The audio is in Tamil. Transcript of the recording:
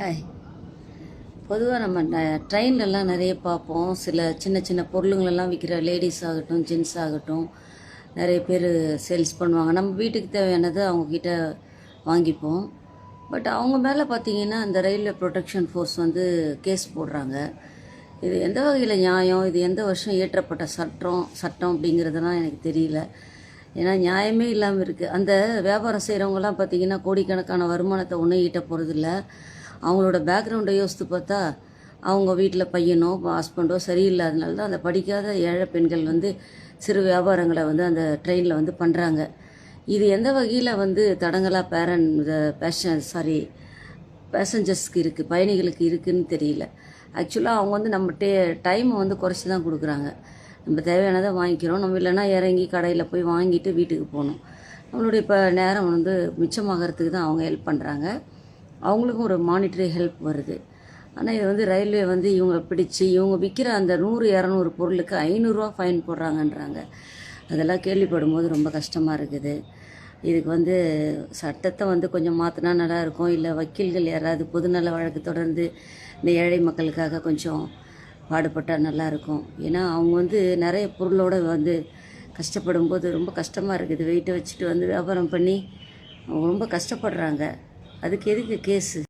ஹாய் பொதுவாக நம்ம ட்ரெயின்லலாம் நிறைய பார்ப்போம். சில சின்ன சின்ன பொருளுங்களெல்லாம் விற்கிற லேடிஸ் ஆகட்டும் ஜென்ஸ் ஆகட்டும் நிறைய பேர் சேல்ஸ் பண்ணுவாங்க. நம்ம வீட்டுக்கு தேவையானதை அவங்கக்கிட்ட வாங்கிப்போம். பட் அவங்க மேலே பார்த்தீங்கன்னா அந்த ரயில்வே ப்ரொடெக்ஷன் ஃபோர்ஸ் வந்து கேஸ் போடுறாங்க. இது எந்த வகையில் நியாயம்? இது எந்த வருஷம் இயற்றப்பட்ட சட்டம் சட்டம் அப்படிங்கிறதுலாம் எனக்கு தெரியல. ஏன்னா நியாயமே இல்லாமல் இருக்குது அந்த வியாபாரம் செய்கிறவங்கலாம் பார்த்திங்கன்னா கோடிக்கணக்கான வருமானத்தை ஒன்றும் ஈட்ட போகிறதில்ல அவங்களோட பேக்ரவுண்டை யோசித்து பார்த்தா அவங்க வீட்டில் பையனோ ஹஸ்பண்டோ சரியில்லாதனால தான் அந்த படிக்காத ஏழை பெண்கள் வந்து சிறு வியாபாரங்களை வந்து அந்த ட்ரெயினில் வந்து பண்ணுறாங்க இது எந்த வகையில் வந்து தடங்கலாக பேரன் பேஷன் சாரி பேசஞ்சர்ஸ்க்கு இருக்குது பயணிகளுக்கு இருக்குன்னு தெரியல. ஆக்சுவலாக அவங்க வந்து நம்ம டே டைமை வந்து குறைச்சி தான் கொடுக்குறாங்க. நம்ம தேவையானதை வாங்கிக்கிறோம். நம்ம இல்லைன்னா இறங்கி கடையில் போய் வாங்கிட்டு வீட்டுக்கு போகணும். நம்மளுடைய இப்போ நேரம் வந்து மிச்சமாகறதுக்கு தான் அவங்க ஹெல்ப் பண்ணுறாங்க அவங்களுக்கும் ஒரு மானிட்டரி ஹெல்ப் வருது. ஆனால் இது வந்து ரயில்வே வந்து இவங்க பிடிச்சி இவங்க விற்கிற அந்த நூறு இரநூறு பொருளுக்கு ஐநூறுரூவா ஃபைன் போடுறாங்கன்றாங்க. அதெல்லாம் கேள்விப்படும் போது ரொம்ப கஷ்டமாக இருக்குது. இதுக்கு வந்து சட்டத்தை வந்து கொஞ்சம் மாற்றினா நல்லா இருக்கும் இல்லை வக்கீல்கள் யாராவது பொதுநல வழக்கு தொடர்ந்து இந்த ஏழை மக்களுக்காக கொஞ்சம் பாடுபட்டால் நல்லா இருக்கும் ஏன்னா அவங்க வந்து நிறைய பொருளோடு வந்து கஷ்டப்படும் போது ரொம்ப கஷ்டமாக இருக்குது. வெயிட்டை வச்சுட்டு வந்து வியாபாரம் பண்ணி அவங்க ரொம்ப கஷ்டப்படுறாங்க. அதுக்கு எதுக்கு கேஸு?